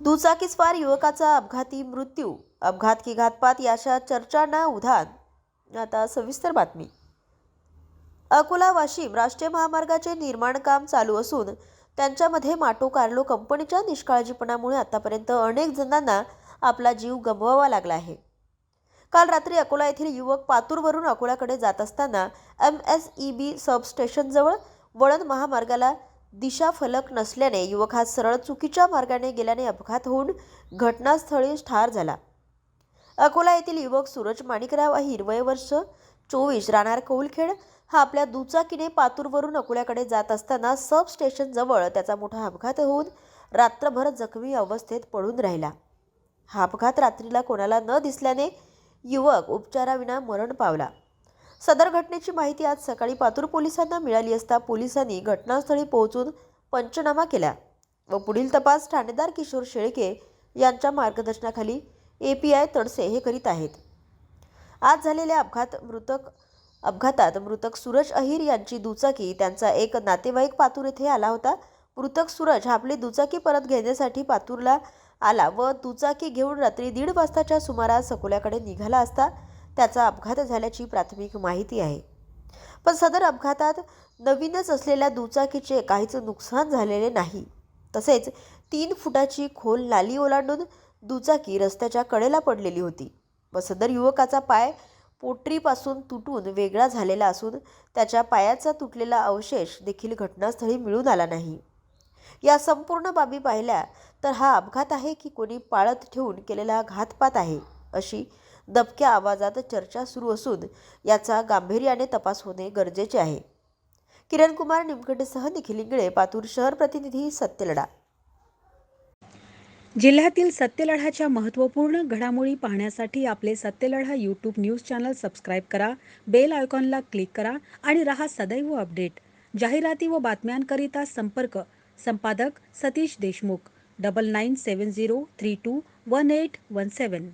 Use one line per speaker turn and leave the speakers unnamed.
दुचाकीस्वार युवकाचा अपघाती मृत्यू अपघात की घातपात याशा चर्चांना उधाण. आता सविस्तर बातमी. अकोला वाशिम राष्ट्रीय महामार्गाचे निर्माण काम चालू असून त्यांच्यामध्ये माटो कार्लो कंपनीच्या निष्काळजीपणामुळे आतापर्यंत अनेक जणांना आपला जीव गमवावा लागला आहे. काल रात्री अकोला येथील युवक पातूरवरून अकोलाकडे जात असताना एम एस ई बी सबस्टेशनजवळ वळण महामार्गाला दिशाफलक नसल्याने युवक हा सरळ चुकीच्या मार्गाने गेल्याने अपघात होऊन घटनास्थळी ठार झाला. अकोला येथील युवक सूरज माणिकराव अहिर वय वर्ष चोवीस राहणार कौलखेड. हा आपल्या दुचाकीने पातूरवरून अकोल्याकडे जात असताना सब स्टेशनजवळ त्याचा मोठा अपघात होऊन रात्रभर जखमी अवस्थेत पडून राहिला. हा अपघात रात्रीला कोणाला न दिसल्याने युवक उपचाराविना मरण पावला. सदर घटनेची माहिती आज सकाळी पातूर पोलिसांना मिळाली असता पोलिसांनी घटनास्थळी पोहोचून पंचनामा केला. व पुढील तपास ठाणेदार किशोर शेळके यांच्या मार्गदर्शनाखाली ए पी आय तडसे हे करीत आहेत. आज झालेल्या अपघात मृतक अपघातात मृतक सूरज अहिर यांची दुचाकी त्यांचा एक नातेवाईक पातूर येथे आला होता. मृतक सूरज हा आपली दुचाकी परत घेण्यासाठी पातूरला आला व दुचाकी घेऊन रात्री दीड वाजताच्या सुमारास अकोल्याकडे निघाला असता त्याचा अपघात झाल्याची प्राथमिक माहिती आहे. पण सदर अपघातात नवीनच असलेल्या दुचाकीचे काहीच नुकसान झालेले नाही. तसेच तीन फुटाची खोल नाली ओलांडून दुचाकी रस्त्याच्या कडेला पडलेली होती व सदर युवकाचा पाय पोटरीपासून तुटून वेगळा झालेला असून त्याच्या पायाचा तुटलेला अवशेष देखील घटनास्थळी मिळून आला नाही. या संपूर्ण बाबी पाहिल्या तर हा अपघात आहे की कोणी पाळत ठेवून केलेला घातपात आहे. अशी दबक्या आवाजात चर्चा सुरू असून याचा गांभीर्याने तपास होणे गरजेचे आहे. किरण कुमार निमगडेसह निखिल इंगळे पातूर शहर प्रतिनिधी सत्यलढा.
जिल्ह्यातील सत्यलढाच्या महत्त्वपूर्ण घडामोडी पाहण्यासाठी आपले Satyaladha YouTube news channel subscribe करा बेल आयकॉनला क्लिक करा आणि रहा सदैव अपडेट. जाहिराती व बातम्यांकरिता संपर्क संपादक Satish Deshmukh double nine seven zero three two one eight one seven